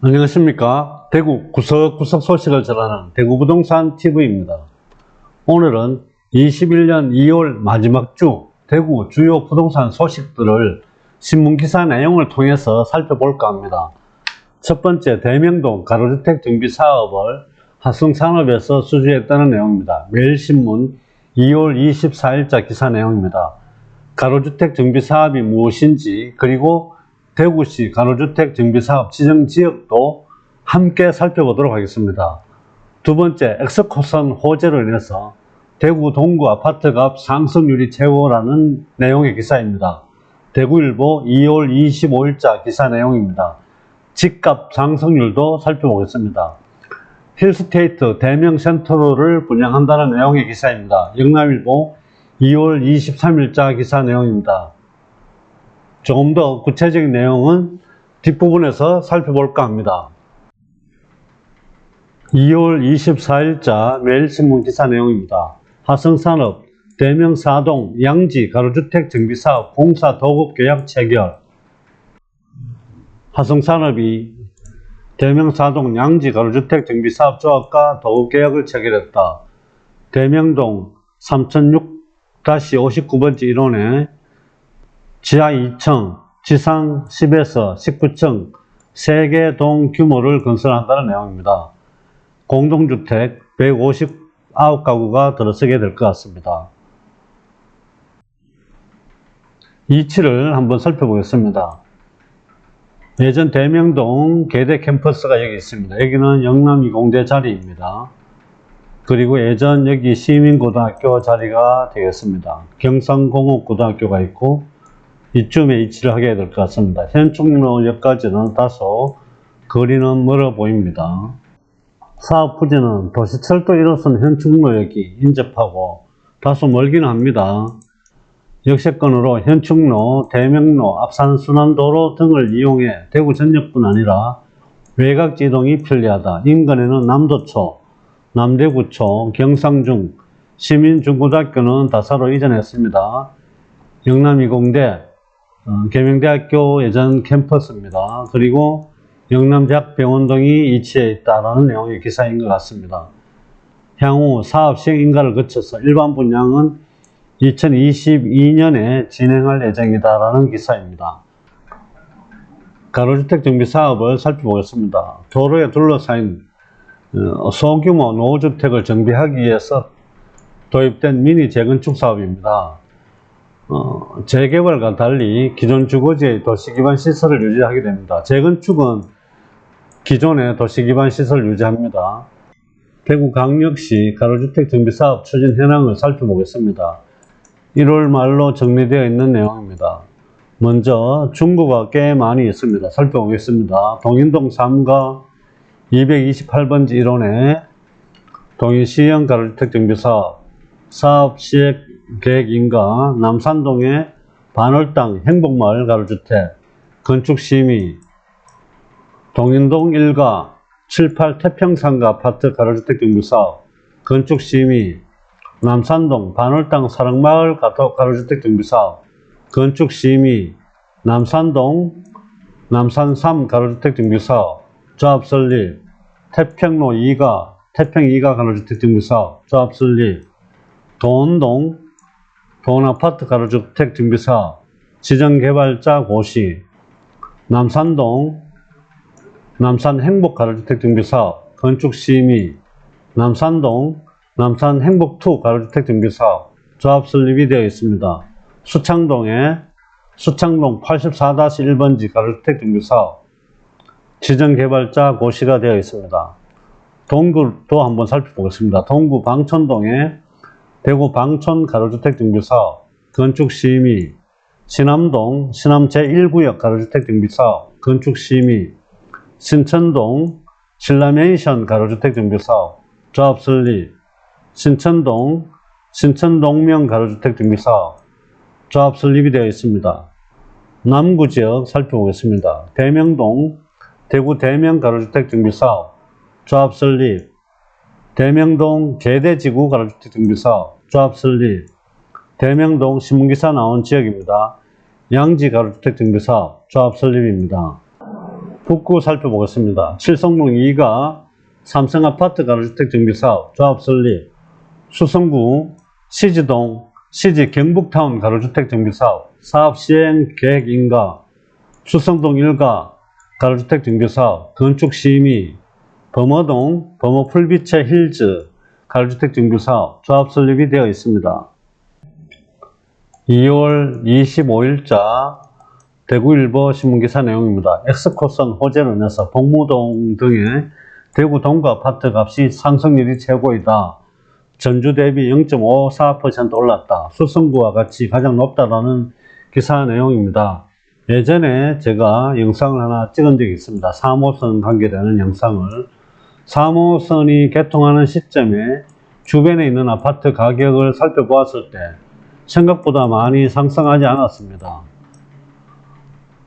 안녕하십니까. 대구 구석구석 소식을 전하는 대구부동산 TV입니다. 오늘은 21년 2월 마지막 주 대구 주요 부동산 소식들을 신문기사 내용을 통해서 살펴볼까 합니다. 첫 번째, 대명동 가로주택 정비 사업을 하성산업에서 수주했다는 내용입니다. 매일신문 2월 24일자 기사 내용입니다. 가로주택 정비 사업이 무엇인지 그리고 대구시 가로주택 정비 사업 지정 지역도 함께 살펴보도록 하겠습니다. 두 번째, 엑스코선 호재로 인해서 대구 동구 아파트 값 상승률이 최고라는 내용의 기사입니다. 대구일보 2월 25일자 기사 내용입니다. 집값 상승률도 살펴보겠습니다. 힐스테이트 대명센터를 분양한다는 내용의 기사입니다. 영남일보 2월 23일자 기사 내용입니다. 조금 더 구체적인 내용은 뒷부분에서 살펴볼까 합니다. 2월 24일자 매일신문 기사 내용입니다. 화성산업 대명사동 양지 가로주택 정비사업 공사 도급 계약 체결 화성산업이 대명사동 양지 가로주택 정비사업 조합과 도급 계약을 체결했다. 대명동 3006-59번지 1호에 지하 2층, 지상 10에서 19층 3개 동 규모를 건설한다는 내용입니다. 공동주택 159가구가 들어서게 될 것 같습니다. 이치를 한번 살펴보겠습니다. 예전 대명동 계대 캠퍼스가 여기 있습니다. 여기는 영남이공대 자리입니다. 그리고 예전 여기 시민고등학교 자리가 되겠습니다. 경상공업고등학교가 있고 이쯤에 위치를 하게 될 것 같습니다. 현충로역까지는 다소 거리는 멀어 보입니다. 사업 부지는 도시철도 1호선 현충로역이 인접하고 다소 멀기는 합니다. 역세권으로 현충로, 대명로, 앞산순환도로 등을 이용해 대구 전역뿐 아니라 외곽지 이동이 편리하다. 인근에는 남도초, 남대구초, 경상중, 시민중고등학교는 다사로 이전했습니다. 영남이공대, 어, 계명대학교 예전 캠퍼스입니다. 그리고 영남대학병원동이 위치해 있다는 내용의 기사인 것 같습니다. 향후 사업 시행 인가를 거쳐서 일반 분양은 2022년에 진행할 예정이다라는 기사입니다. 가로주택 정비 사업을 살펴보겠습니다. 도로에 둘러싸인 어, 소규모 노후주택을 정비하기 위해서 도입된 미니 재건축 사업입니다. 어, 재개발과 달리 기존 주거지의 도시기반 시설을 유지하게 됩니다. 재건축은 기존의 도시기반 시설을 유지합니다. 대구광역시 가로주택 정비사업 추진 현황을 살펴보겠습니다. 1월 말로 정리되어 있는 내용입니다. 먼저 중구가 꽤 많이 있습니다. 살펴보겠습니다. 동인동 3가 228번지 1호에 동인시형 가로주택 정비사업 사업 시행 계획인가? 남산동의 반월당 행복마을 가로주택 건축심의 동인동 1가 78 태평상가 아파트 가로주택 정비사업 건축심의 남산동 반월당 사랑마을 가로주택 정비사업 건축심의 남산동 남산 3 가로주택 정비사업 조합 설립 태평로 2가 태평 2가 가로주택 정비사업 조합 설립 도원동 도원아파트 가로주택 정비사업 지정개발자 고시 남산동 남산 행복 가로주택 정비사업 건축심의 남산동 남산 행복2 가로주택 정비사업 조합 설립이 되어 있습니다. 수창동에 수창동 84-1번지 가로주택 정비사업 지정개발자 고시가 되어 있습니다. 동구도 한번 살펴보겠습니다. 동구 방천동에 대구 방천 가로주택 정비사업 건축심의 신암동 신암 제1구역 가로주택 정비사업 건축심의 신천동 신라멘션 가로주택 정비사업 조합 설립 신천동 신천동명 가로주택 정비사업 조합 설립이 되어 있습니다. 남구 지역 살펴보겠습니다. 대명동 대구 대명 가로주택 정비사업 조합 설립 대명동 계대지구 가로주택 정비사업 조합 설립 대명동 신문기사 나온 지역입니다. 양지 가로주택 정비사업 조합 설립입니다. 북구 살펴보겠습니다. 칠성동 2가 삼성아파트 가로주택 정비사업 조합 설립 수성구 시지동 시지 경북타운 가로주택 정비사업 사업 시행 계획 인가 수성동 1가 가로주택 정비사업 건축 심의 범어동 범어 풀빛의 힐즈 가로주택 정비사업 조합 설립이 되어 있습니다. 2월 25일자 대구일보 신문기사 내용입니다. 엑스코선 호재로 인해서 복무동 등의 대구 동구 아파트 값이 상승률이 최고이다. 전주 대비 0.54% 올랐다. 수성구와 같이 가장 높다라는 기사 내용입니다. 예전에 제가 영상을 하나 찍은 적이 있습니다. 3호선 관계되는 영상을 3호선이 개통하는 시점에 주변에 있는 아파트 가격을 살펴보았을 때 생각보다 많이 상승하지 않았습니다.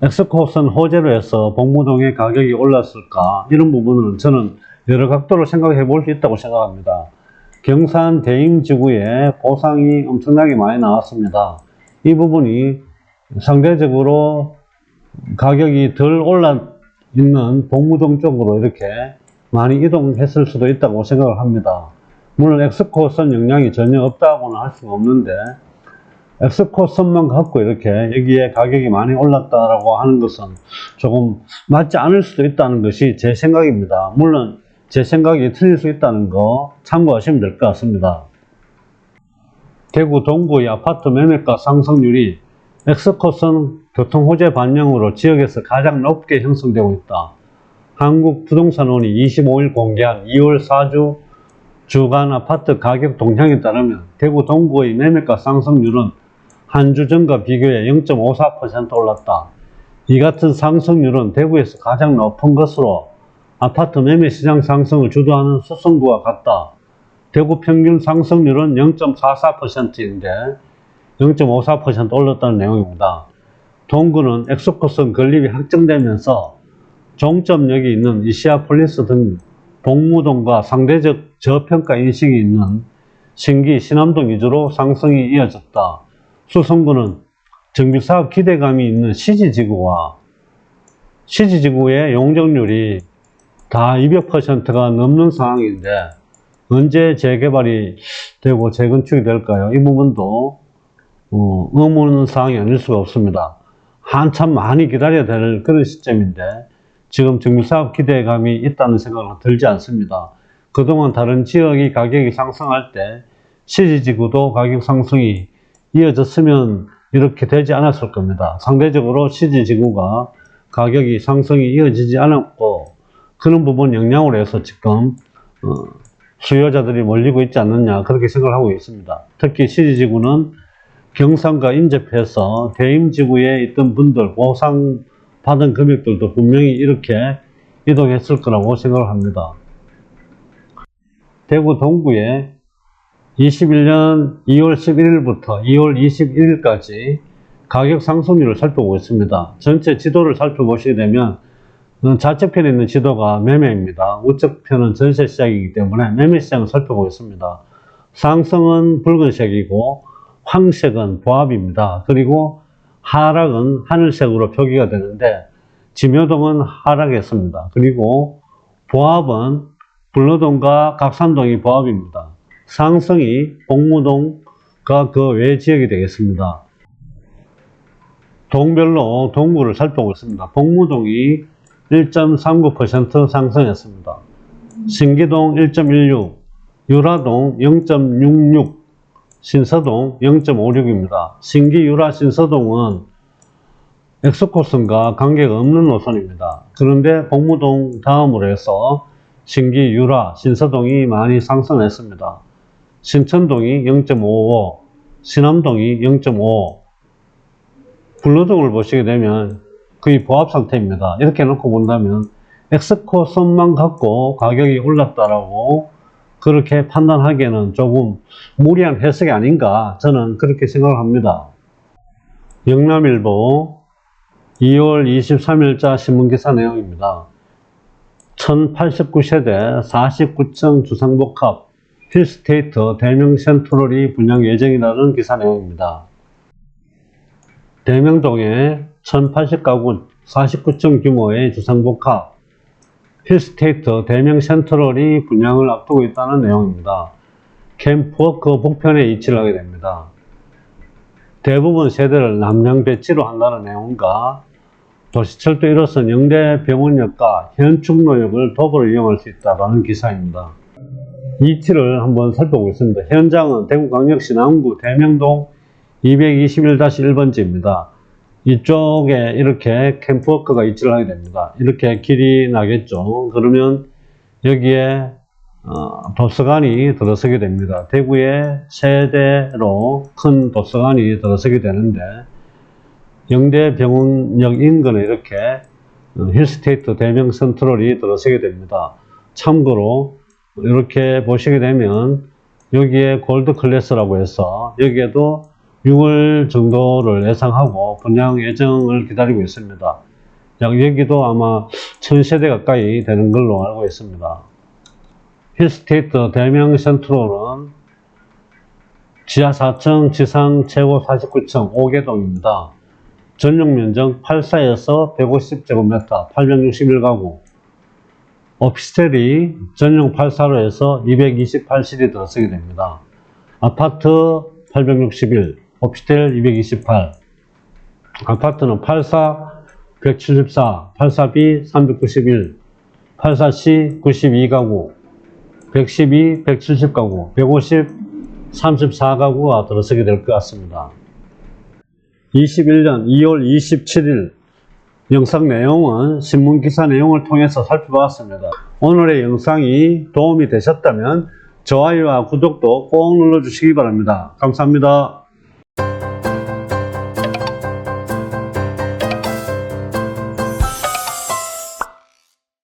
엑스코선 호재로 해서 복무동의 가격이 올랐을까 이런 부분은 저는 여러 각도로 생각해 볼 수 있다고 생각합니다. 경산 대임지구에 보상이 엄청나게 많이 나왔습니다. 이 부분이 상대적으로 가격이 덜 올라 있는 복무동 쪽으로 이렇게 많이 이동했을 수도 있다고 생각을 합니다. 물론 엑스코선 영향이 전혀 없다고는 할 수가 없는데 엑스코선만 갖고 이렇게 여기에 가격이 많이 올랐다라고 하는 것은 조금 맞지 않을 수도 있다는 것이 제 생각입니다. 물론 제 생각이 틀릴 수 있다는 거 참고하시면 될 것 같습니다. 대구 동구의 아파트 매매가 상승률이 엑스코선 교통호재 반영으로 지역에서 가장 높게 형성되고 있다. 한국부동산원이 25일 공개한 2월 4주 주간 아파트 가격 동향에 따르면 대구 동구의 매매가 상승률은 한 주 전과 비교해 0.54% 올랐다. 이 같은 상승률은 대구에서 가장 높은 것으로 아파트 매매 시장 상승을 주도하는 수성구와 같다. 대구 평균 상승률은 0.44%인데 0.54% 올랐다는 내용입니다. 동구는 엑소코선 건립이 확정되면서 종점역이 있는 이시아폴리스 등 동무동과 상대적 저평가 인식이 있는 신기 신암동 위주로 상승이 이어졌다. 수성구는 정비사업 기대감이 있는 시지지구와 시지지구의 용적률이 다 200%가 넘는 상황인데 언제 재개발이 되고 재건축이 될까요? 이 부분도 어, 의문 사항이 아닐 수가 없습니다. 한참 많이 기다려야 될 그런 시점인데 지금 정비사업 기대감이 있다는 생각은 들지 않습니다. 그동안 다른 지역이 가격이 상승할 때 시지지구도 가격 상승이 이어졌으면 이렇게 되지 않았을 겁니다. 상대적으로 시지지구가 가격이 상승이 이어지지 않았고 그런 부분 영향으로 해서 지금 어, 수요자들이 몰리고 있지 않느냐 그렇게 생각을 하고 있습니다. 특히 시지지구는 경상과 인접해서 대임지구에 있던 분들 보상 받은 금액들도 분명히 이렇게 이동했을 거라고 생각을 합니다. 대구 동구에 21년 2월 11일부터 2월 21일까지 가격 상승률을 살펴보겠습니다. 전체 지도를 살펴보시게 되면 좌측편에 있는 지도가 매매입니다. 우측편은 전세 시장이기 때문에 매매 시장을 살펴보겠습니다. 상승은 붉은색이고 황색은 보합입니다. 그리고 하락은 하늘색으로 표기가 되는데 지묘동은 하락했습니다. 그리고 보합은 불로동과 각산동이 보합입니다. 상승이 복무동과 그 외 지역이 되겠습니다. 동별로 동구를 살펴보겠습니다. 복무동이 1.39% 상승했습니다. 신기동 1.16, 유라동 0.66, 신서동 0.56입니다. 신기 유라 신서동은 엑스코스과 관계가 없는 노선입니다. 그런데 복무동 다음으로 해서 신기 유라 신서동이 많이 상승했습니다. 신천동이 0.55, 신암동이 0.5, 불로동을 보시게 되면 거의 보합 상태입니다. 이렇게 놓고 본다면 엑스코선만 갖고 가격이 올랐다라고 그렇게 판단하기에는 조금 무리한 해석이 아닌가 저는 그렇게 생각을 합니다. 영남일보 2월 23일자 신문기사 내용입니다. 1089세대 49층 주상복합 힐스테이트 대명 센트럴이 분양 예정이라는 기사 내용입니다. 대명동에 1080가구 49층 규모의 주상복합 힐스테이트 대명 센트럴이 분양을 앞두고 있다는 내용입니다. 캠프워크 북편에 위치를 하게 됩니다. 대부분 세대를 남양 배치로 한다는 내용과 도시철도 1호선 영대 병원역과 현충로역을 도보로 이용할 수 있다는 기사입니다. 위치를 한번 살펴보겠습니다. 현장은 대구광역시 남구 대명동 221-1번지입니다. 이쪽에 이렇게 캠프워크가 위치를 하게 됩니다. 이렇게 길이 나겠죠. 그러면 여기에 어, 도서관이 들어서게 됩니다. 대구에 세대로 큰 도서관이 들어서게 되는데 영대병원역 인근에 이렇게 어, 힐스테이트 대명 센트럴이 들어서게 됩니다. 참고로 이렇게 보시게 되면 여기에 골드 클래스라고 해서 여기에도 6월 정도를 예상하고 분양 예정을 기다리고 있습니다. 약 여기도 아마 1000세대 가까이 되는 걸로 알고 있습니다. 힐스테이트 대명 센트럴은 지하 4층, 지상 최고 49층 5개동입니다. 전용 면적 84에서 150제곱미터, 861가구. 오피스텔이 전용 84로에서 228실이 들어서게 됩니다. 아파트 861, 오피스텔 228. 아파트는 84, 174, 84B 391, 84C 92가구, 112, 170가구, 150, 34가구가 들어서게 될 것 같습니다. 21년 2월 27일 영상 내용은 신문 기사 내용을 통해서 살펴보았습니다. 오늘의 영상이 도움이 되셨다면 좋아요와 구독도 꼭 눌러주시기 바랍니다. 감사합니다.